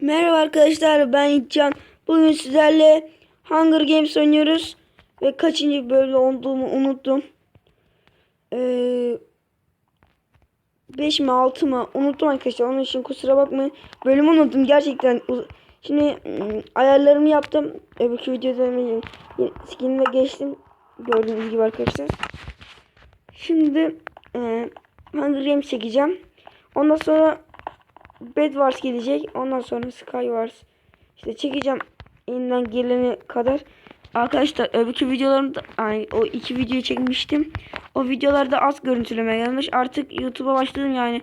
Merhaba arkadaşlar ben İlkcan. Bugün sizlerle Hunger Games oynuyoruz. Ve kaçıncı bölümde olduğumu unuttum. Ee, 5 mi 6 mı unuttum arkadaşlar. Onun için kusura bakmayın. Bölümü unuttum gerçekten. Şimdi ım, ayarlarımı yaptım. Öbürkü videoda skinime geçtim. Gördüğünüz gibi arkadaşlar. Şimdi e, Hunger Games çekeceğim. Ondan sonra Bed Wars gelecek. Ondan sonra Sky Wars. İşte çekeceğim elinden gelene kadar. Arkadaşlar öbürkü videolarımda ay, o iki videoyu çekmiştim. O videolarda az görüntüleme gelmiş. Artık YouTube'a başladım yani.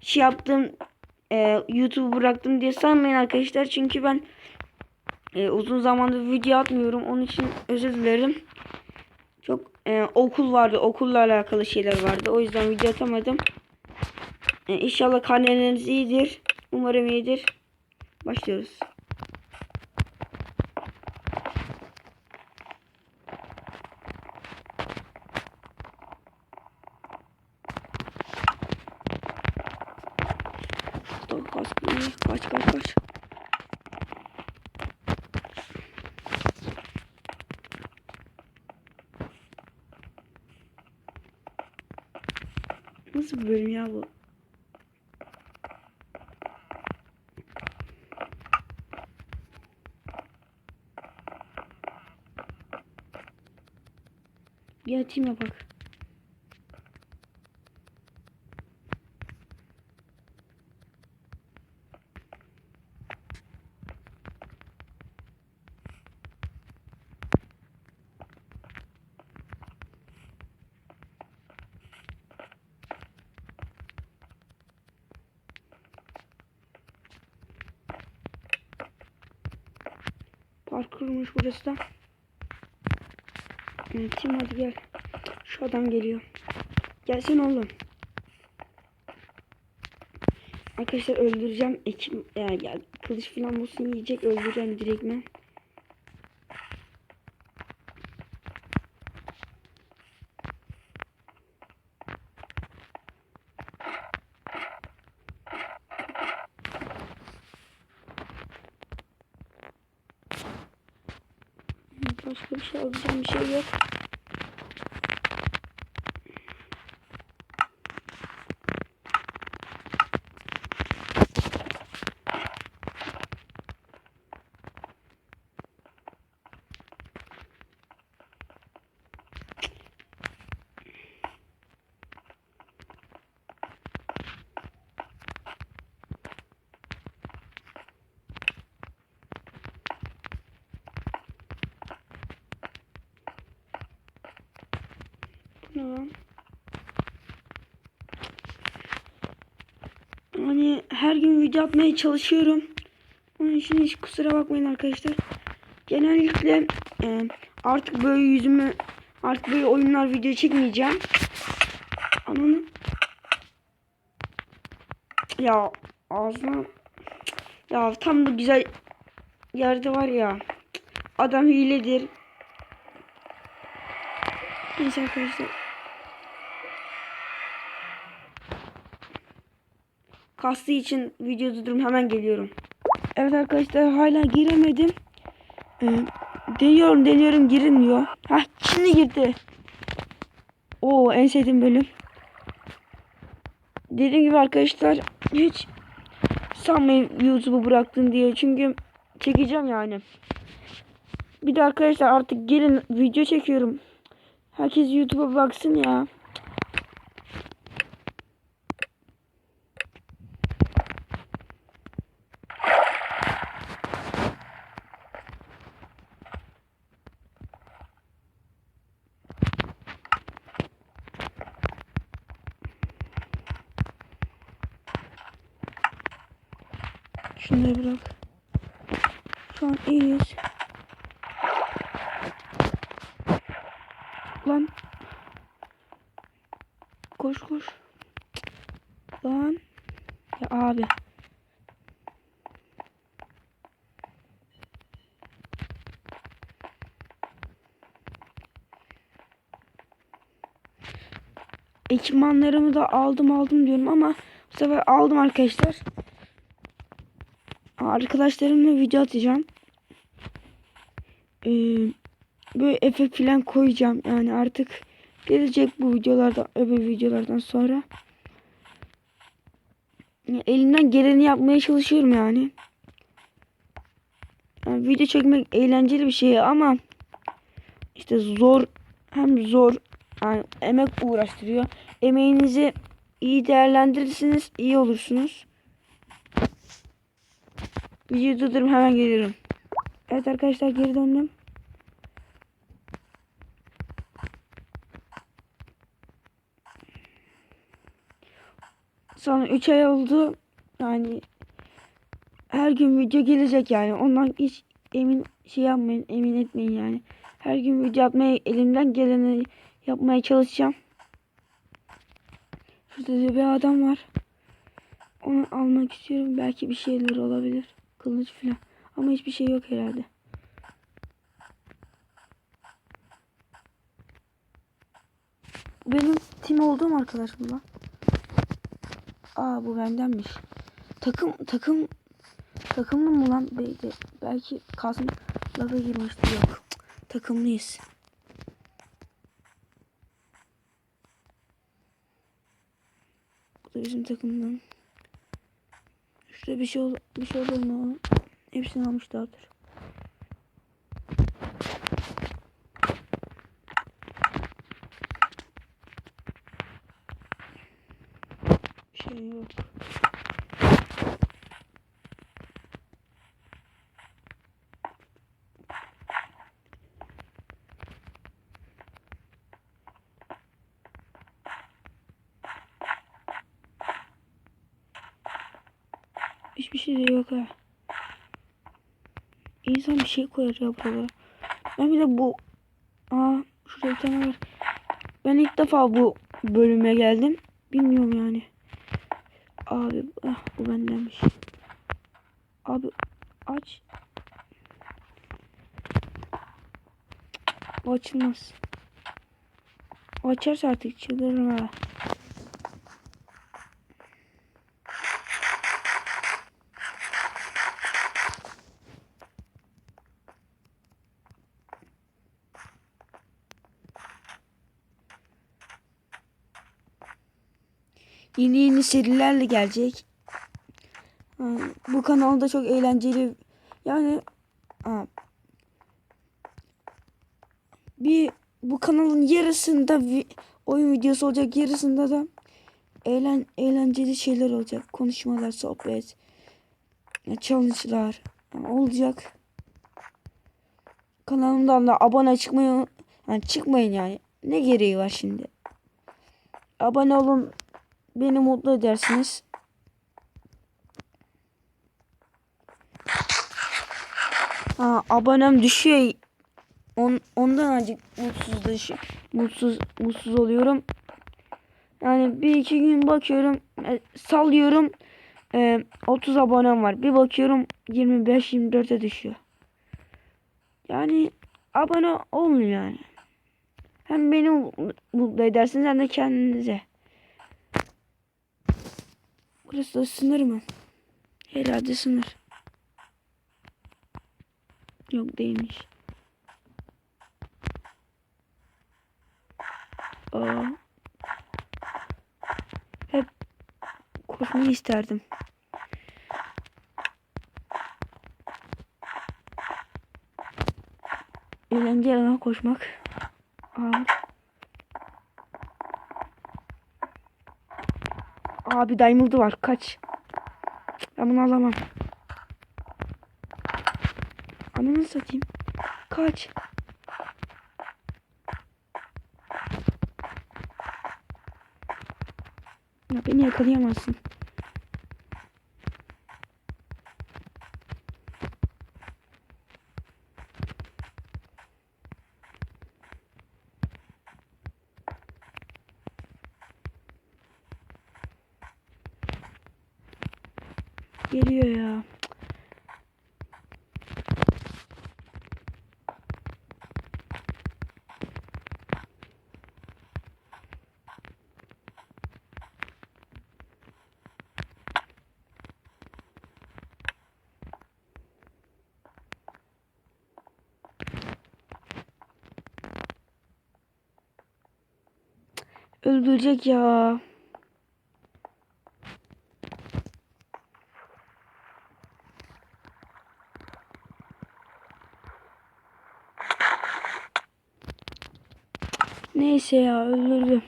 Şey yaptım e, YouTube'u bıraktım diye sanmayın arkadaşlar. Çünkü ben e, uzun zamandır video atmıyorum. Onun için özür dilerim. Çok e, okul vardı. Okulla alakalı şeyler vardı. O yüzden video atamadım. E, İnşallah iyidir. Umarım iyidir. Başlıyoruz. Kaç kaç kaç. Nasıl bir bölüm ya bu? Bir atayım ya bak. Parkurmuş burası da. Evet, hadi gel. Şu adam geliyor. Gelsin oğlum. Arkadaşlar öldüreceğim. Ekim ya, ya kılıç falan bulsun yiyecek öldüreceğim direkt ben. Başka bir şey alacağım bir şey yok. Ne lan? Hani her gün video atmaya çalışıyorum. Onun için hiç kusura bakmayın arkadaşlar. Genellikle e, artık böyle yüzümü artık böyle oyunlar video çekmeyeceğim. Ananı ya ağzına ya tam da güzel yerde var ya adam hiledir. Neyse arkadaşlar. Kastığı için video durdurum hemen geliyorum. Evet arkadaşlar hala giremedim. Ee, deniyorum deniyorum girilmiyor. Hah şimdi girdi. Oo en sevdiğim bölüm. Dediğim gibi arkadaşlar hiç sanmayın YouTube'u bıraktın diye. Çünkü çekeceğim yani. Bir de arkadaşlar artık gelin video çekiyorum. Herkes YouTube'a baksın ya. Şunları bırak. Şu an iyiyiz. Lan. Koş koş. Lan. Ya abi. Ekipmanlarımı da aldım aldım diyorum ama bu sefer aldım arkadaşlar. Arkadaşlarımla video atacağım. Ee, böyle efekt falan koyacağım. Yani artık gelecek bu videolardan öbür videolardan sonra. Ya, Elimden geleni yapmaya çalışıyorum yani. yani. Video çekmek eğlenceli bir şey ama işte zor hem zor yani emek uğraştırıyor. Emeğinizi iyi değerlendirirsiniz iyi olursunuz. Videoyu durdurup hemen gelirim. Evet arkadaşlar geri döndüm. Sonra 3 ay oldu. Yani her gün video gelecek yani. Ondan hiç emin şey yapmayın, emin etmeyin yani. Her gün video atmaya elimden geleni yapmaya çalışacağım. Şurada da bir adam var. Onu almak istiyorum. Belki bir şeyler olabilir. Kılıç falan. Ama hiçbir şey yok herhalde. Benim tim olduğum arkadaş bu lan. Aa bu bendenmiş. Takım takım takımlı mı lan? Belki, belki Kasım laga girmişti yok. Takımlıyız. Bu da bizim takımdan. Şurada bir şey ol bir şey olur mu? Hepsini almış dağıtır. Bir şey yok. Hiçbir şey de yok ha. İnsan bir şey koyar ya buralara. Ben bir de bu... Aa şurada bir tane var. Ben ilk defa bu bölüme geldim. Bilmiyorum yani. Abi ah, bu bendenmiş. Abi aç. Bu açılmaz. O açarsa artık çıldırırım ha. Yeni yeni serilerle gelecek. Bu kanalda çok eğlenceli. Yani bir bu kanalın yarısında oyun videosu olacak, yarısında da eğlen eğlenceli şeyler olacak. Konuşmalar, sohbet, challenge'lar olacak. Kanalımdan da abone çıkmayı yani çıkmayın yani. Ne gereği var şimdi? Abone olun. Beni mutlu edersiniz. Ha, abonem düşüyor. On, ondan azıcık mutsuz dışı, mutsuz mutsuz oluyorum. Yani bir iki gün bakıyorum, e, sallıyorum. E, 30 abonem var. Bir bakıyorum 25-24'e düşüyor. Yani abone olun yani. Hem beni mutlu edersiniz hem de kendinize. Burası da sınır mı? Herhalde sınır. Yok değilmiş. Aa. Hep koşmayı isterdim. Eğlenceli lan koşmak. Abi. Abi diamond'ı var. Kaç. Ben bunu alamam. Ananı satayım. Kaç. Ya beni yakalayamazsın. geliyor ya. Öldürecek ya. Neyse ya öldürdü.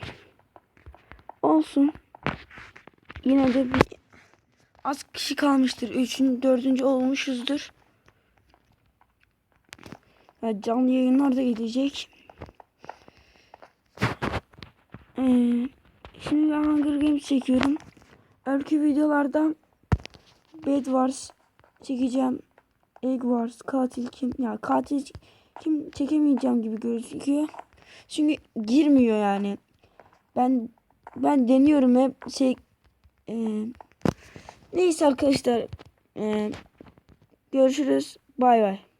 Olsun. Yine de bir az kişi kalmıştır. Üçüncü, dördüncü olmuşuzdur. Ya canlı yayınlar da gelecek. Ee, şimdi ben Hunger Games çekiyorum. Öykü videolarda Bed Wars çekeceğim. Egg Wars, katil kim? Ya katil kim çekemeyeceğim gibi gözüküyor. Çünkü girmiyor yani. Ben ben deniyorum hep şey e, neyse arkadaşlar e, görüşürüz. Bay bay.